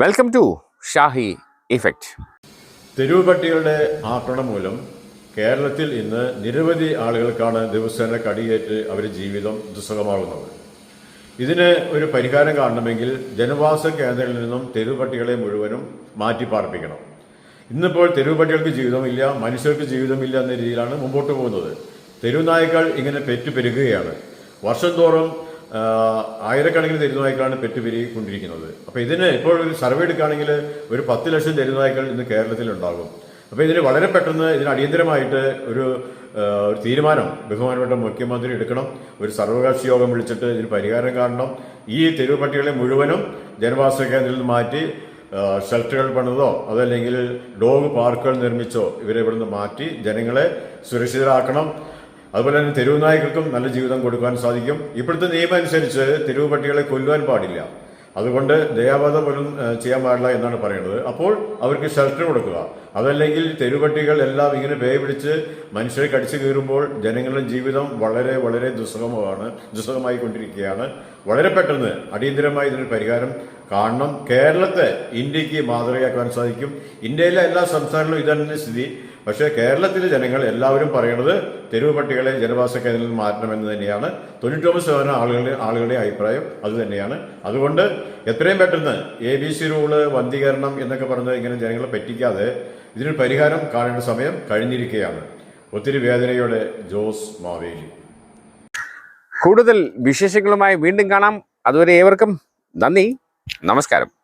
Welcome to Shahi effect തെരുവ് പട്ടികളുടെ ആക്രമണം മൂലം കേരളത്തിൽ ഇന്ന് നിരവധി ആളുകൾക്കാണ് ദിവസേന കടിയേറ്റ് അവരുടെ ജീവിതം ദുസ്സഹമാകുന്നത്. ഇതിന് ഒരു പരിഹാരം കാണണമെങ്കിൽ ജനവാസ കേന്ദ്രങ്ങളിൽ നിന്നും തെരുവ് പട്ടികളെ മുഴുവനും മാറ്റി പാർപ്പിക്കണം ഇന്നിപ്പോൾ തെരുവ് പട്ടികൾക്ക് ജീവിതമില്ല മനുഷ്യർക്ക് ജീവിതമില്ല എന്ന രീതിയിലാണ് മുമ്പോട്ട് പോകുന്നത്. തെരുവ് നായ്ക്കൾ ഇങ്ങനെ പെറ്റുപെരുകയാണ് വർഷം തോറും ആയിരക്കണക്കിന് തെരുവുനായ്ക്കളാണ് പെറ്റുപെരുകിക്കൊണ്ടിരിക്കുന്നത് അപ്പോൾ ഇതിന് ഇപ്പോൾ ഒരു സർവേ എടുക്കുകയാണെങ്കിൽ ഒരു പത്ത് ലക്ഷം തെരുവുനായ്ക്കൾ ഇന്ന് കേരളത്തിലുണ്ടാകും. അപ്പോൾ ഇതിന് വളരെ പെട്ടെന്ന് ഇതിന് അടിയന്തരമായിട്ട് ഒരു ഒരു തീരുമാനം ബഹുമാനപ്പെട്ട മുഖ്യമന്ത്രി എടുക്കണം. ഒരു സർവകക്ഷി യോഗം വിളിച്ചിട്ട് ഇതിന് പരിഹാരം കാണണം. ഈ തെരുവ് പട്ടികളെ മുഴുവനും ജനവാസ കേന്ദ്രത്തിൽ നിന്ന് മാറ്റി ഷെൽട്ടറുകൾ പണിതോ അതല്ലെങ്കിൽ ഡോഗ് പാർക്കുകൾ നിർമ്മിച്ചോ ഇവരെ ഇവിടുന്ന് മാറ്റി ജനങ്ങളെ സുരക്ഷിതരാക്കണം. അതുപോലെ തന്നെ തെരുവ് നായ്ക്കൾക്കും നല്ല ജീവിതം കൊടുക്കാൻ സാധിക്കും. ഇപ്പോഴത്തെ നിയമം അനുസരിച്ച് തെരുവ് പട്ടികളെ കൊല്ലുവാൻ പാടില്ല. അതുകൊണ്ട് ദയാവാദം പോലും ചെയ്യാൻ പാടില്ല എന്നാണ് പറയുന്നത്. അപ്പോൾ അവർക്ക് ഷെൽട്ടർ കൊടുക്കുക. അതല്ലെങ്കിൽ തെരുവട്ടികൾ എല്ലാം ഇങ്ങനെ പേ പിടിച്ച് മനുഷ്യരെ കടിച്ചു കീറുമ്പോൾ ജനങ്ങളുടെ ജീവിതം വളരെ വളരെ ദുസ്സഹമാണ് ദുസ്സഹമായി കൊണ്ടിരിക്കുകയാണ്. വളരെ പെട്ടെന്ന് അടിയന്തരമായി ഇതിനൊരു പരിഹാരം കാണണം. കേരളത്തെ ഇന്ത്യയ്ക്ക് മാതൃകയാക്കാൻ സാധിക്കും. ഇന്ത്യയിലെ എല്ലാ സംസ്ഥാനങ്ങളിലും ഇതന്നെ സ്ഥിതി. പക്ഷേ കേരളത്തിലെ ജനങ്ങൾ എല്ലാവരും പറയുന്നത് തെരുവ് പട്ടികളെ ജനവാസ നിന്ന് മാറ്റണമെന്ന് തന്നെയാണ്. തൊണ്ണൂറ്റൊമ്പത് ശതമാനം ആളുകളുടെ ആളുകളുടെ അഭിപ്രായം അത് തന്നെയാണ്. അതുകൊണ്ട് എത്രയും പെട്ടെന്ന് എ ബി സി റൂൾ വന്ധീകരണം എന്നൊക്കെ പറഞ്ഞ് ഇങ്ങനെ ജനങ്ങളെ പറ്റിക്കാതെ ഇതിനൊരു പരിഹാരം കാണേണ്ട സമയം കഴിഞ്ഞിരിക്കുകയാണ് ഒത്തിരി വേദനയോടെ ജോസ് മാവേലി. കൂടുതൽ വിശേഷങ്ങളുമായി വീണ്ടും കാണാം. അതുവരെ ഏവർക്കും നന്ദി. നമസ്കാരം.